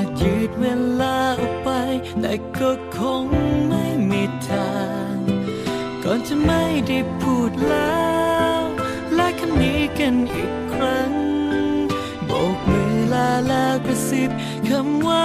อยาจยืดเวลาออกไป แต่ก็คงไม่มีทาง ก่อนจะไม่ได้พูดแล้วและคำนี้กันอีกครั้ง โบกมือลาแล้วกระซิบคำว่า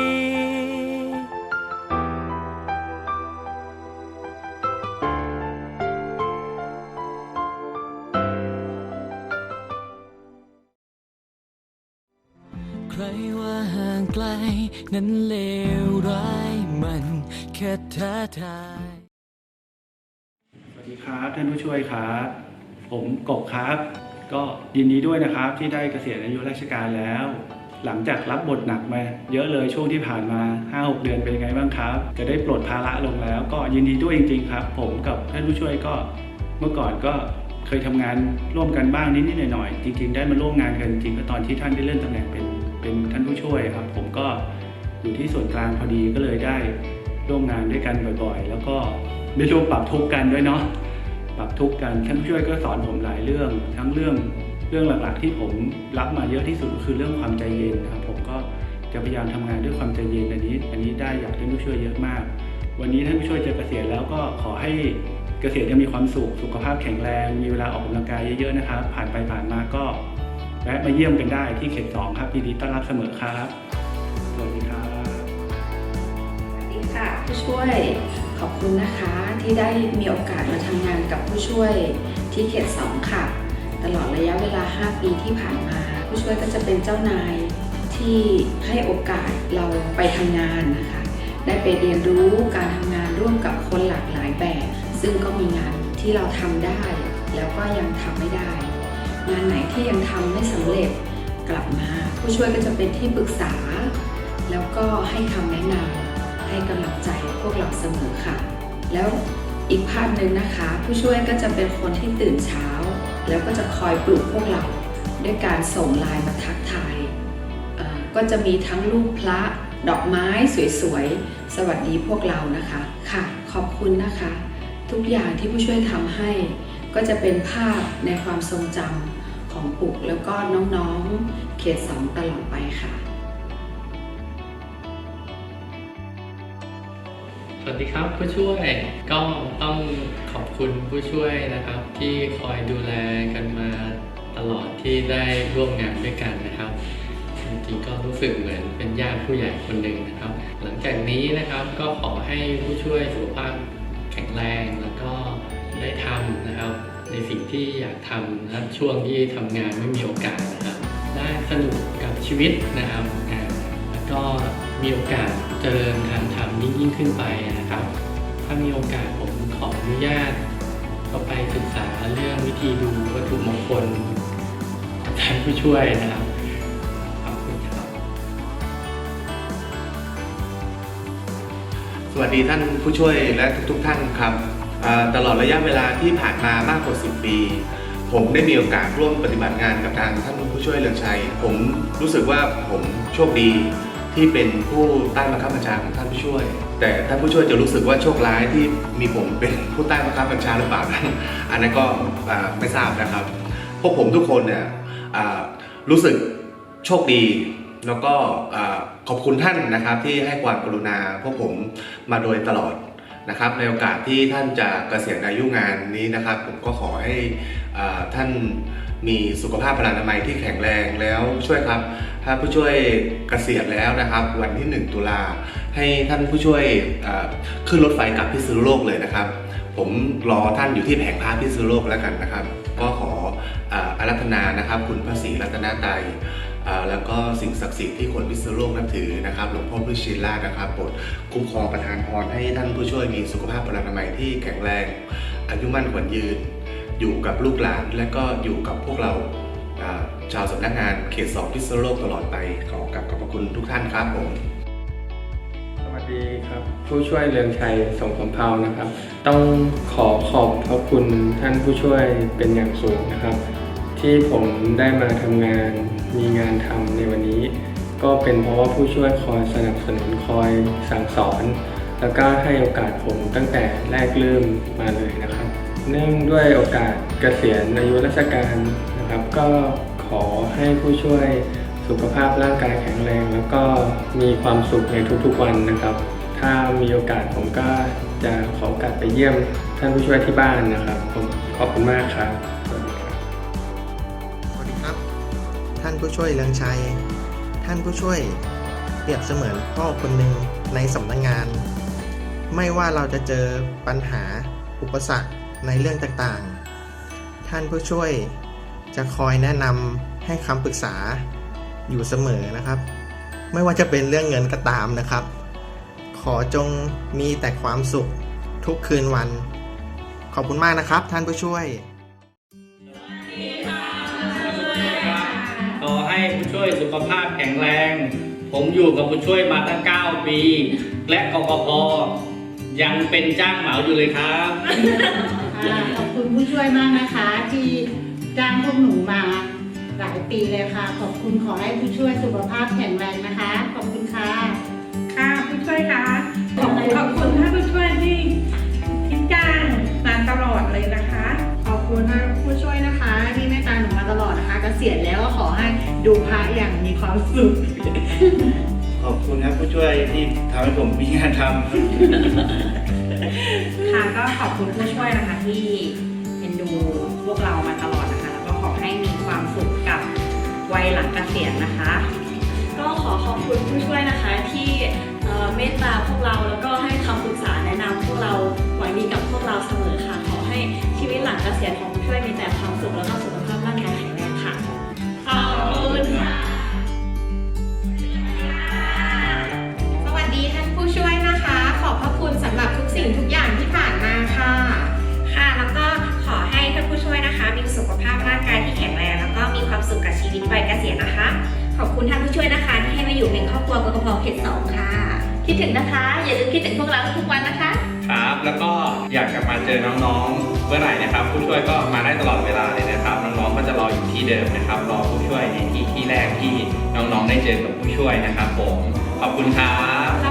ว่าห่างไกล นั้นเลวร้ายมันแค่ท้าทาย สวัสดีครับท่านผู้ช่วยครับ ผมกบครับ ก็ยินดีด้วยนะครับที่ได้เกษียณอายุราชการแล้ว หลังจากรับบทหนักมาเยอะเลยช่วงที่ผ่านมา 5-6 เดือนเป็นยังไงบ้างครับ จะได้ปลดภาระลงแล้ว ก็ยินดีด้วยจริง ๆ ครับ ผมกับท่านผู้ช่วยก็เมื่อก่อนก็เคยทำงานร่วมกันบ้างนิดๆหน่อยๆจริง ๆ ได้มาร่วมงานกันจริงๆก็ตอนที่ท่านได้เลื่อนตำแหน่งเป็น เป็นท่านผู้ช่วยครับ ผมก็อยู่ที่ส่วนกลางพอดีก็เลยได้ร่วมงานด้วยกันบ่อยๆ แล้วก็ได้ร่วมปรับทุกข์กันด้วยเนาะปรับทุกข์กันท่านผู้ช่วยก็สอนผมหลายเรื่อง ทั้งเรื่องเรื่องหลักๆ ที่ผมรับมาเยอะที่สุดคือเรื่องความใจเย็นครับผมก็จะพยายามทำงานด้วยความใจเย็นอันนี้ อันนี้ได้อยากท่านผู้ช่วยเยอะมาก วันนี้ท่านผู้ช่วยจะเกษียณแล้วก็ขอให้เกษียณยังมีความสุขสุขภาพแข็งแรง มีเวลาออกกำลังกายเยอะๆนะครับผ่านไปผ่านมาก็ แวะมาเยี่ยมกันได้ที่เขตสองครับยินดีต้อนรับเสมอครับ สวัสดีครับสวัสดีค่ะผู้ช่วยขอบคุณนะคะที่ได้มีโอกาสมาทำงานกับผู้ช่วยที่เขต2ค่ะ ตลอดระยะเวลา 5 ปีที่ผ่านมา ผู้ช่วยก็จะเป็นเจ้านายที่ให้โอกาสเราไปทำงานนะคะ ได้ไปเรียนรู้การทำงานร่วมกับคนหลากหลายแบบ ซึ่งก็มีงานที่เราทำได้ แล้วก็ยังทำไม่ได้ งานไหนที่ยังทำไม่สำเร็จกลับมา ผู้ช่วยก็จะเป็นที่ปรึกษา แล้วก็ให้คำแนะนำให้กำลังใจพวกเราเสมอค่ะ แล้วอีกภาพหนึ่งนะคะ ผู้ช่วยก็จะเป็นคนที่ตื่นเช้า แล้วก็จะคอยปลุกพวกเรา ด้วยการส่งไลน์มาทักทายก็จะมีทั้งรูปพระดอกไม้สวยๆ สวัสดีพวกเรานะคะ ค่ะ ขอบคุณนะคะ ทุกอย่างที่ผู้ช่วยทำให้ ก็จะเป็นภาพในความทรงจำของปุกแล้วก็น้องๆเขตสองตลอดไปค่ะ สวัสดีครับผู้ช่วยก็ต้องขอบคุณผู้ช่วยนะครับ ที่คอยดูแลกันมาตลอดที่ได้ร่วมงานด้วยกันนะครับจริงๆก็รู้สึกเหมือนเป็นญาติผู้ใหญ่คนหนึ่งนะครับ หลังจากนี้นะครับก็ขอให้ผู้ช่วยสุขภาพแข็งแรงแล้วก็ ได้ทำนะครับ ในสิ่งที่อยากทำนะครับช่วงที่ทำงานไม่มีโอกาสนะครับ ได้สนุกกับชีวิตนะครับแล้วก็มีโอกาสเจริญทางธรรมยิ่งยิ่งขึ้นไปนะครับ ถ้ามีโอกาสผมขออนุญาตก็ไปศึกษาเรื่องวิธีดูวัตถุมงคลท่านผู้ช่วยนะครับขอบคุณครับสวัสดีท่านผู้ช่วยและทุกๆท่านครับ ตลอดระยะเวลาที่ผ่านมามากกว่า 10 ปี ผมได้มีโอกาสร่วมปฏิบัติงานกับทางท่านผู้ช่วยเลืองชัย ผมรู้สึกว่าผมโชคดีที่เป็นผู้ใต้บังคับบัญชาของท่านผู้ช่วย แต่ท่านผู้ช่วยจะรู้สึกว่าโชคร้ายที่มีผมเป็นผู้ใต้บังคับบัญชาหรือเปล่านั้นอันนั้นก็ไม่ทราบนะครับ พวกผมทุกคนเนี่ยรู้สึกโชคดี แล้วก็ขอบคุณท่านนะครับที่ให้ความกรุณาพวกผมมาโดยตลอด นะครับในโอกาสที่ท่านจะเกษียณอายุงานนี้นะครับ ผมก็ขอให้ท่านมีสุขภาพพลานามัยที่แข็งแรงแล้วช่วยครับ ถ้าผู้ช่วยเกษียณแล้วนะครับ วันที่ 1 ตุลาให้ท่านผู้ช่วยขึ้นรถไฟกลับพิษณุโลกเลยนะครับ ผมรอท่านอยู่ที่แผงพระพิษณุโลกแล้วกันนะครับ ก็ขออารัธนานะครับ คุณพระศรีรัตนตรัย แล้วก็สิ่งศักดิ์สิทธิ์ที่คนพิษณุโลกนับถือนะครับหลวงพ่อพุชินราชนะครับโปรดคุ้มครองประทานพรให้ท่านผู้ช่วยมีสุขภาพพลานามัยที่แข็งแรงอายุมั่นขวัญยืน อยู่กับลูกหลานและก็อยู่กับพวกเราชาวสำนักงานเขตสองพิษณุโลกตลอดไปขอกราบขอบพระคุณทุกท่านครับผมสวัสดีครับผู้ช่วยเรืองชัยสงสมเภานะครับ ต้องขอขอบพระคุณท่านผู้ช่วยเป็นอย่างสูงนะครับ ที่ผมได้มาทำงานมีงานทำในวันนี้ ก็เป็นเพราะว่าผู้ช่วยคอยสนับสนุนคอยสั่งสอน แล้วก็ให้โอกาสผมตั้งแต่แรกเริ่มมาเลยนะครับ เนื่องด้วยโอกาสเกษียณอายุราชการนะครับ ก็ขอให้ผู้ช่วยสุขภาพร่างกายแข็งแรง แล้วก็มีความสุขในทุกๆวันนะครับ ถ้ามีโอกาสผมก็จะขอโอกาสไปเยี่ยมท่านผู้ช่วยที่บ้านนะครับผมขอบคุณมากครับ ท่านผู้ช่วยเรืองชัย ท่านผู้ช่วยเปรียบเสมือนพ่อคนหนึ่งในสำนักงงาน ไม่ว่าเราจะเจอปัญหาอุปสรรคในเรื่องต่างๆ ท่านผู้ช่วยจะคอยแนะนำให้คำปรึกษาอยู่เสมอนะครับ ไม่ว่าจะเป็นเรื่องเงินก็ตามนะครับ ขอจงมีแต่ความสุขทุกคืนวัน ขอบคุณมากนะครับ ท่านผู้ช่วย ให้ผู้ช่วยสุขภาพแข็งแรง ผมอยู่กับผู้ช่วยมาตั้ง 9 ปี และกกพยังเป็นจ้างเหมาอยู่เลยครับ อ่าขอบคุณผู้ช่วยมากนะคะ ที่จ้างพวกหนูมาหลายปีเลยค่ะ ขอบคุณขอให้ผู้ช่วยสุขภาพแข็งแรงนะคะ ขอบคุณค่ะ ค่ะผู้ช่วยคะขอบขอบคุณท่านผู้ช่วยที่ที่จ้างมาตลอดเลยนะคะขอบ คุณท่านผู้ช่วยนะคะที่เมตตาหนูมาตลอดนะคะเกษียณแล้วก็ขอให้ดูพระอย่างมีความสุข ขอบคุณครับผู้ช่วยที่ทำให้ผมมีงานทำค่ะก็ขอบคุณผู้ช่วยนะคะที่เอ็นดูพวกเรามาตลอดนะคะ แล้วก็ขอให้มีความสุขกับวัยหลังเกษียณนะคะ ก็ขอขอบคุณผู้ช่วยนะคะที่เอ่อเมตตาพวกเราแล้วก็ เสียของช่วยมีแต่ความสุขแล้วก็สุขภาพร่างกายแข็งแรงค่ะ ขอบคุณค่ะ สวัสดีท่านผู้ช่วยนะคะ ขอบพระคุณสำหรับทุกสิ่งทุกอย่างที่ผ่านมาค่ะ ค่ะ แล้วก็ขอให้ท่านผู้ช่วยนะคะ มีสุขภาพร่างกายที่แข็งแรง แล้วก็มีความสุขกับชีวิตวัยเกษียณนะคะ ขอบคุณท่านผู้ช่วยนะคะ ที่ให้มาอยู่เป็นครอบครัวกกพเขตสองค่ะ คิดถึงนะคะ อย่าลืมคิดถึงพวกเราทุกวันนะคะ ครับ แล้วก็อยากกลับมาเจอน้องๆเมื่อไหร่นะครับ ผู้ช่วยก็มาได้ตลอดเวลาเลยนะครับ น้องๆก็จะรออยู่ที่เดิมนะครับ รอผู้ช่วยในที่ที่แรกที่น้องๆได้เจอกับผู้ช่วยนะครับผม ขอบคุณครับ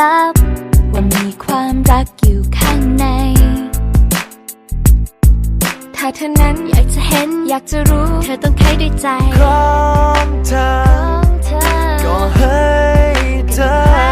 ลับ ว่ามีความรักอยู่ข้างใน ถ้าเธอนั้นอยากจะเห็นอยากจะรู้ เธอต้องใครด้วยใจของเธอของเธอก็ให้เธอ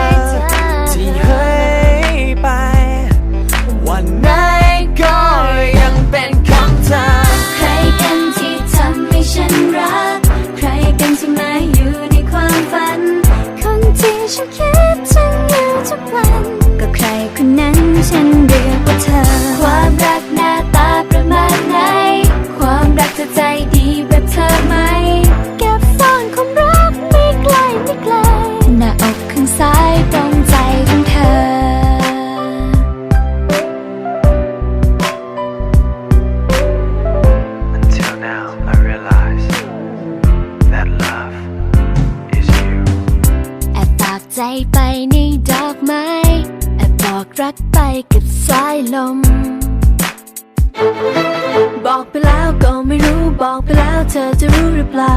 ใจไปในดอกไม้แอบบอกรักไปกับสายลม บอกไปแล้วก็ไม่รู้บอกไปแล้วเธอจะรู้หรือเปล่า